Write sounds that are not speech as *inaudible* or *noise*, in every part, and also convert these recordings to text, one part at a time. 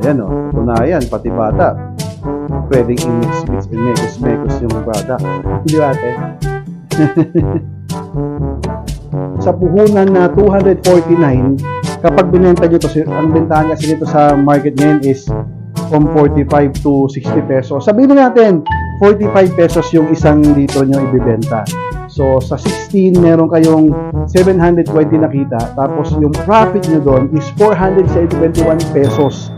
Ayan o, ito na yan, pati bata. Pwedeng i-mix, mix, and mekos, mekos yung product. Hindi ate? *laughs* sa puhunan na 249, kapag binenta nyo to, si- ang bentahan kasi dito sa market ngayon is from 45 to 60 pesos. Sabihin na natin, 45 pesos yung isang litro nyo ibibenta. So, sa 16, meron kayong 720 na kita. Tapos, yung profit nyo doon is 471 pesos.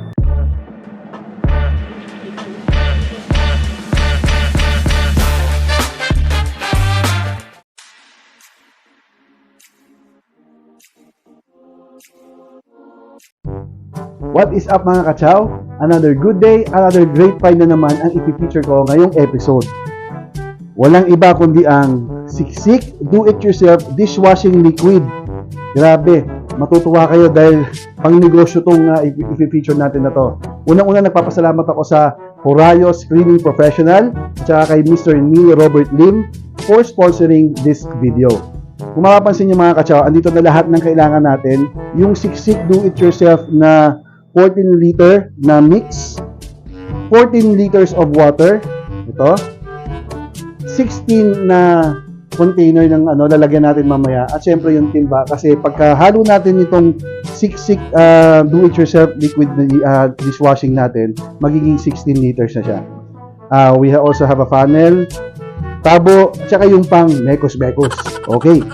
What is up mga kachaw? Another good day, another great find na naman ang ipipeature ko ngayong episode. Walang iba kundi ang Siksik Do-It-Yourself Dishwashing Liquid. Grabe, matutuwa kayo dahil pang negosyo tong uh, ipipeature natin na to. Unang-una nagpapasalamat ako sa Horayos Cleaning Professional at saka kay Mr. Neil Robert Lim for sponsoring this video. Kung mapapansin niyo mga kachaw, andito na lahat ng kailangan natin. Yung Siksik Do-It-Yourself na 14 liter na mix, 14 liters of water, ito, 16 na container ng ano lalagyan natin mamaya. At syempre yung timba kasi pagkahalo natin itong siksik uh, do it yourself liquid uh, dishwashing natin magiging 16 liters na siya. Uh, we also have a funnel tabo at saka yung pang mekos mekos okay.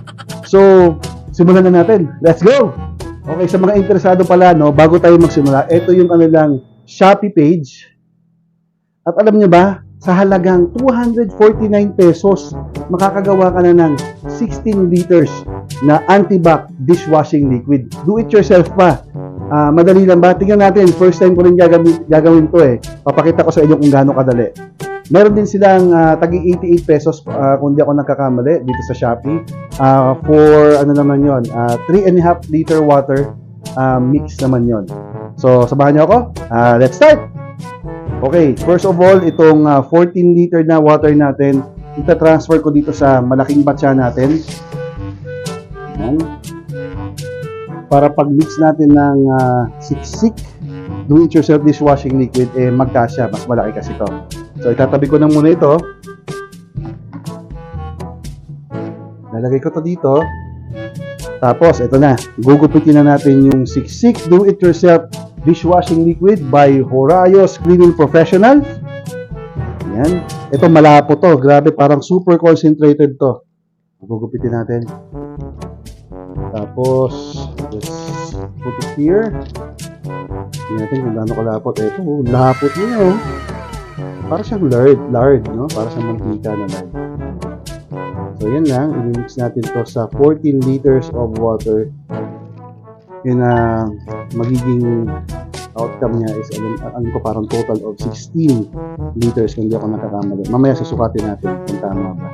So simulan na natin. Let's go okay sa mga interesado pala no bago tayo magsimula ito yung ano lang Shopee page at alam niyo ba, sa halagang 249 pesos, makakagawa ka na ng 16 liters na antibac dishwashing liquid. Do it yourself pa. Ah, madali lang ba? Tingnan natin, first time ko rin gagawin, gagawin to eh. Papakita ko sa inyo kung gaano kadali. Meron din silang ah, tagi 88 pesos ah, kung di ako nagkakamali dito sa Shopee. Ah, for ano naman yon, ah, 3 and a half liter water ah, mix naman yon. So, sabahan niyo ako. Ah, let's start! Okay, first of all, itong ah, 14 liter na water natin, ita-transfer ko dito sa malaking batya natin. Ayan. Para pag-mix natin ng ah, siksik, do-it-yourself dishwashing liquid, eh magkasya, mas malaki kasi to. So, itatabi ko na muna ito. Lalagay ko to dito. Tapos, ito na. Gugupitin na natin yung siksik do-it-yourself dishwashing liquid by Horayos Cleaning Professional. Yan. Ito malapo to. Grabe, parang super concentrated to. Gugupitin natin. Tapos, let's put it here. Tingnan natin kung gaano kalapot. Ito, oh, lapot niya, oh. Para siyang lard, lard, no? Para sa mantika na lard. So, yan lang. I-mix natin to sa 14 liters of water. Yun na magiging outcome niya is alam, alam ko parang total of 16 liters kung di ako nakakamali. Mamaya susukatin natin kung tama ba.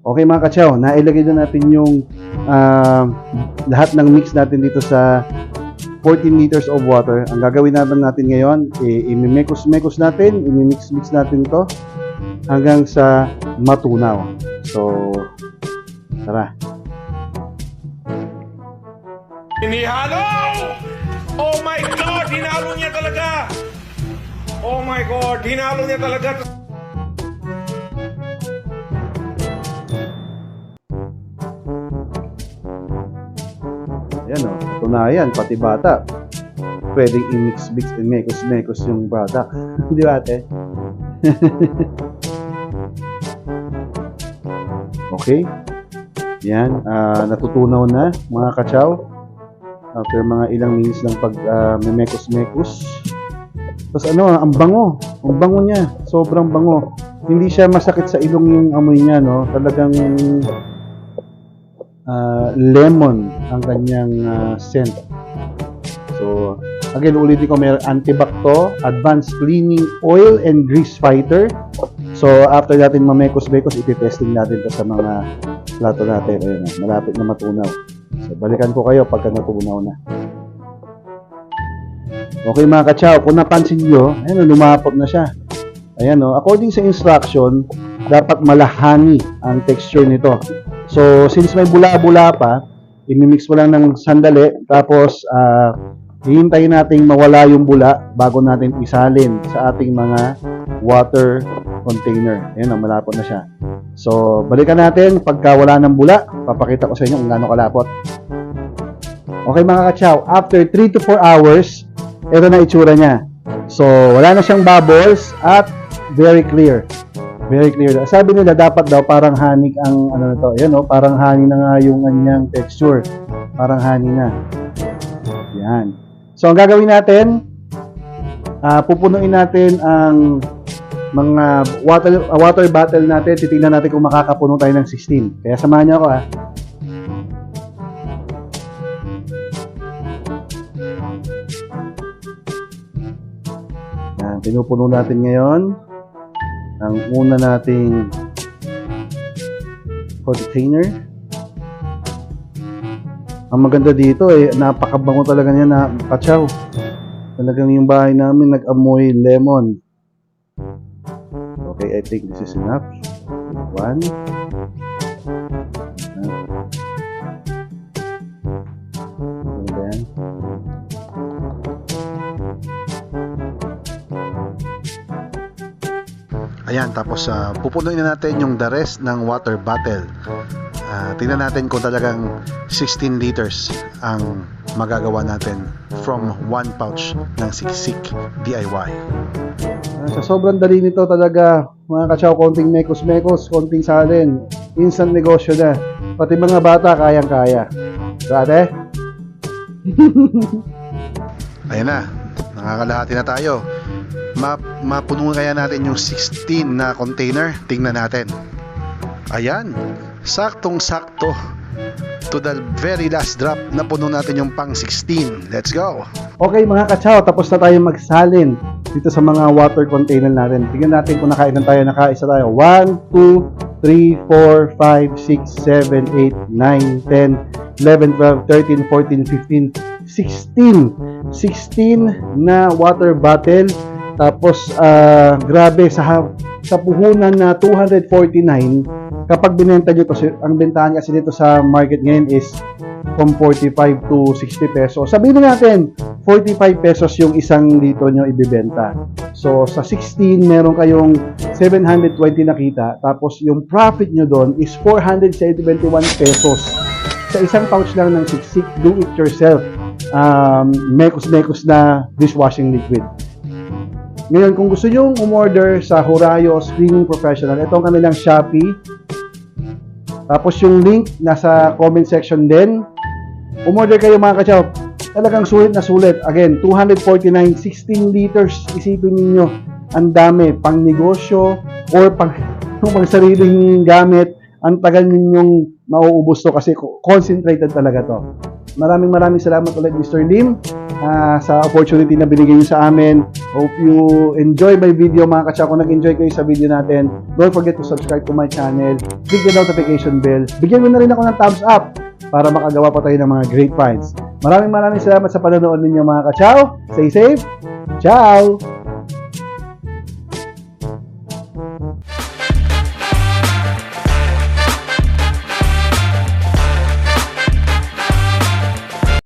Okay mga kachaw, nailagay na natin yung ah, lahat ng mix natin dito sa 14 liters of water. Ang gagawin natin natin ngayon, eh, imimekos-mekos natin, imimix-mix natin to hanggang sa matunaw. So, tara. Inihalo! Oh my God! Hinalo niya talaga! Oh my God! Hinalo niya talaga! Ayan o, ito na yan, pati bata. Pwedeng i-mix, mix, and mekos, mekos yung product. *laughs* Di ba ate? *laughs* okay. Yan, ah, natutunaw na mga kachaw. After mga ilang minutes ng pag ah, mekos-mekos. Tapos ano, ang bango. Ang bango niya. Sobrang bango. Hindi siya masakit sa ilong yung amoy niya, no? Talagang ah, lemon ang kanyang ah, scent. So, again, ulitin ko, may antibac to, advanced cleaning oil and grease fighter. So, after natin mamekos-bekos, iti-testing natin to sa mga plato natin. Ayun, malapit na matunaw. So, balikan ko kayo pagka natunaw na. Okay mga kachaw, kung napansin nyo, ayun, lumapot na siya. Ayan o, according sa instruction, dapat malahani ang texture nito. So, since may bula-bula pa, imimix mo lang ng sandali, tapos ah, hihintayin nating mawala yung bula bago natin isalin sa ating mga water container. Ayan, malapot na siya. So, balikan natin pagka wala ng bula, papakita ko sa inyo kung gaano kalapot. Okay mga kachaw, after 3 to 4 hours, ito na itsura niya. So, wala na siyang bubbles at very clear. Very clear. Sabi nila dapat daw parang honey ang ano na to. Yan oh, parang honey na nga yung kanyang texture. Parang honey na. Yan. So, ang gagawin natin, ah pupunuin natin ang mga water ah, water bottle natin. Titingnan natin kung makakapuno tayo ng 16. Kaya samahan niyo ako ah. Yan, pinupuno natin ngayon ang una nating container. Ang maganda dito eh, napakabango talaga niya na kachaw. Talagang yung bahay namin nag-amoy lemon. Okay, I think this is enough. One. Ayan, tapos uh, pupunuin na natin yung the rest ng water bottle. Ah, tingnan natin kung talagang 16 liters ang magagawa natin from one pouch ng Siksik DIY. Ah, Sa sobrang dali nito talaga, mga kachaw, konting mekos-mekos, konting salin, instant negosyo na. Pati mga bata, kayang-kaya. Dati? Ayan na, nakakalahati na tayo. Ma mapuno kaya natin yung 16 na container? Tingnan natin. Ayan, saktong-sakto. To the very last drop, napuno natin yung pang 16. Let's go! Okay mga kachaw, tapos na tayo magsalin dito sa mga water container natin. Tingnan natin kung nakailan tayo, nakaisa tayo. 1, 2, 3, 4, 5, 6, 7, 8, 9, 10, 11, 12, 13, 14, 15, 16. 16 na water bottle. Tapos, ah, grabe, sa, sa puhunan na 249, kapag binenta nyo to, ang bentahan kasi dito sa market ngayon is from 45 to 60 pesos. Sabihin na natin, 45 pesos yung isang litro nyo ibibenta. So, sa 16, meron kayong 720 na kita. Tapos, yung profit nyo doon is 471 pesos. Sa isang pouch lang ng siksik, do it yourself. Um, mekos-mekos na dishwashing liquid. Ngayon, kung gusto nyo umorder sa Horayo Screening Professional, ito ang kanilang Shopee. Tapos yung link nasa comment section din. Umorder kayo mga kachaw. Talagang sulit na sulit. Again, 249, 16 liters. Isipin ninyo, ang dami. Pang negosyo or pang, *laughs* pang sariling gamit. Ang tagal ninyong mauubos to kasi concentrated talaga to. Maraming maraming salamat ulit Mr. Lim ah, sa opportunity na binigay niyo sa amin. Hope you enjoy my video mga kachaw. Kung nag-enjoy kayo sa video natin, don't forget to subscribe to my channel. Click the notification bell. Bigyan mo na rin ako ng thumbs up para makagawa pa tayo ng mga great finds. Maraming maraming salamat sa panonood ninyo mga kachaw. Stay safe. Ciao!